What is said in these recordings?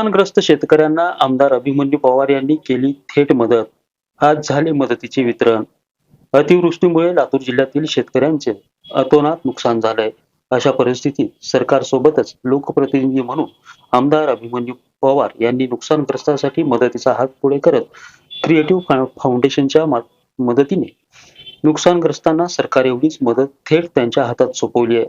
नुकसानग्रस्त शेतकऱ्यांना आमदार अभिमन्यू पवार यांनी केली थेट मदत. आज झाले मदतीचे वितरण. अतिवृष्टीमुळे लातूर जिल्ह्यातील शेतकऱ्यांचे अतोनात नुकसान झालंय. अशा परिस्थितीत सरकारसोबतच लोकप्रतिनिधी म्हणून आमदार अभिमन्यू पवार यांनी नुकसानग्रस्तासाठी मदतीचा हात पुढे करत क्रिएटिव्ह फाउंडेशनच्या मदतीने नुकसानग्रस्तांना सरकार एवढीच मदत थेट त्यांच्या हातात सोपवली आहे.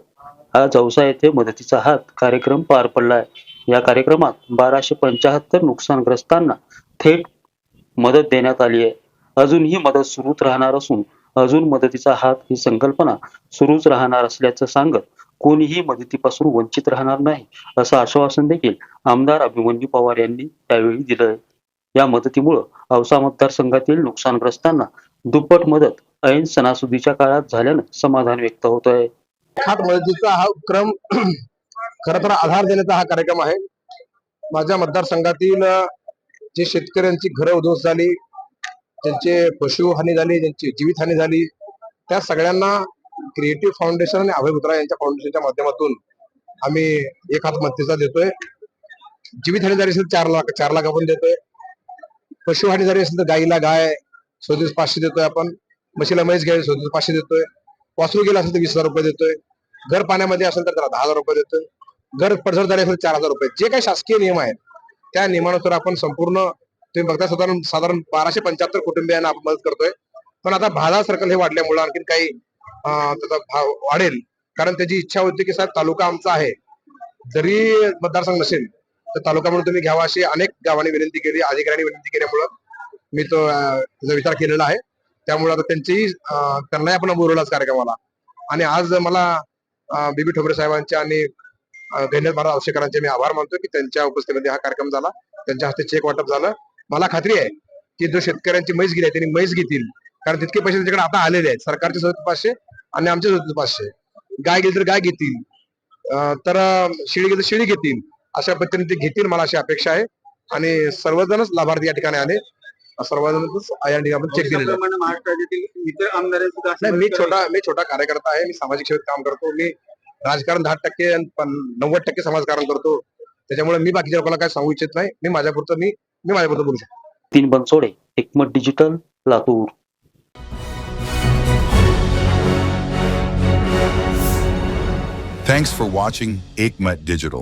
आज औसा येथे मदतीचा हात कार्यक्रम पार पडलाय. या कार्यक्रमात बाराशे पंचाहत्तर नुकसानग्रस्तांना थेट मदत देण्यात आली आहे. अजून ही मदत सुरूच राहणार असून अजून मदतीचा हात ही संकल्पना सुरूच राहणार असल्याचं सांगत कोणीही मदतीपासून वंचित राहणार नाही असं आश्वासन देखील आमदार अभिमन्यू पवार यांनी त्यावेळी दिलंय या मदतीमुळं औसा मतदारसंघातील नुकसानग्रस्तांना दुप्पट मदत ऐन सणासुदीच्या काळात झाल्यानं समाधान व्यक्त होत आहे मदतीचा हा उपक्रम खर तर आधार देण्याचा हा कार्यक्रम आहे. माझ्या मतदारसंघातील जे शेतकऱ्यांची घरं उद्ध्वस्त झाली ज्यांचे पशुहानी झाली ज्यांची जीवितहानी झाली त्या सगळ्यांना क्रिएटिव्ह फाउंडेशन आणि अभय पुत्रा यांच्या फाउंडेशनच्या माध्यमातून आम्ही एक हात मदतीचा देतोय. जीवितहानी झाली असेल तर चार लाख चार लाख आपण देतोय. पशुहानी झाली असेल तर गाईला गाय स्वदेश पाचशे देतोय आपण. म्हशीला म्हैस घ्यावी स्वदेश पाचशे देतोय. वासरू गेला असेल तर वीस हजार रुपये देतोय. घर पाण्यामध्ये असेल तर त्याला दहा हजार रुपये देतोय. घर पडझड झाली असेल चार हजार रुपये. जे काही शासकीय नियम आहेत त्या नियमानुसार आपण संपूर्ण तुम्ही बघता साधारण साधारण बाराशे पंच्याहत्तर कुटुंबियांना आपण मदत करतोय. पण आता भादा सर्कल हे वाढल्यामुळे आणखीन काही त्याचा भाव वाढेल. कारण त्याची इच्छा होती की साहेब तालुका आमचा आहे. जरी मतदारसंघ नसेल तर तालुका म्हणून तुम्ही घ्यावा अशी अनेक गावांनी विनंती केली अधिकाऱ्यांनी विनंती केल्यामुळं मी तो त्याचा विचार केलेला आहे. त्यामुळे आता त्यांचीही त्यांनाही आपण बोलवलाच कार्यक्रमाला. आणि आज मला बीबी ठोबरे साहेबांचे आणि गैन्यात भारत आवश्यकरांचे मी आभार मानतो की त्यांच्या उपस्थितीमध्ये हा कार्यक्रम झाला. त्यांच्या हस्ते चेक वाटप झालं. मला खात्री आहे की जो शेतकऱ्यांची मैस गेली आहे त्यांनी मैस घेतील. कारण तितके पैसे त्यांच्याकडे आता आलेले आहेत. सरकारचे सदतीस पाचशे आणि आमचे सदतीस पाचशे. गाय गेली तर गाय घेतील. तर शेळी गेली तर शेळी घेतील. अशा पद्धतीने ते घेतील मला अशी अपेक्षा आहे. आणि सर्वजणच लाभार्थी या ठिकाणी आले. सर्वजणच या ठिकाणी चेक दिलेले मी छोटा मी छोटा कार्यकर्ता आहे. मी सामाजिक सेवेत काम करतो. मी राजकारण दहा टक्के नव्वद टक्के समाजकारण करतो. त्याच्यामुळे मी बाकीच्या लोकांना काय सांगू इच्छित नाही. मी माझ्यापुरतं मी मी माझ्यापुरतं बोलू शकतो. तीन Bansode Ekmat digital Latur. Thanks for watching Aikmat Digital.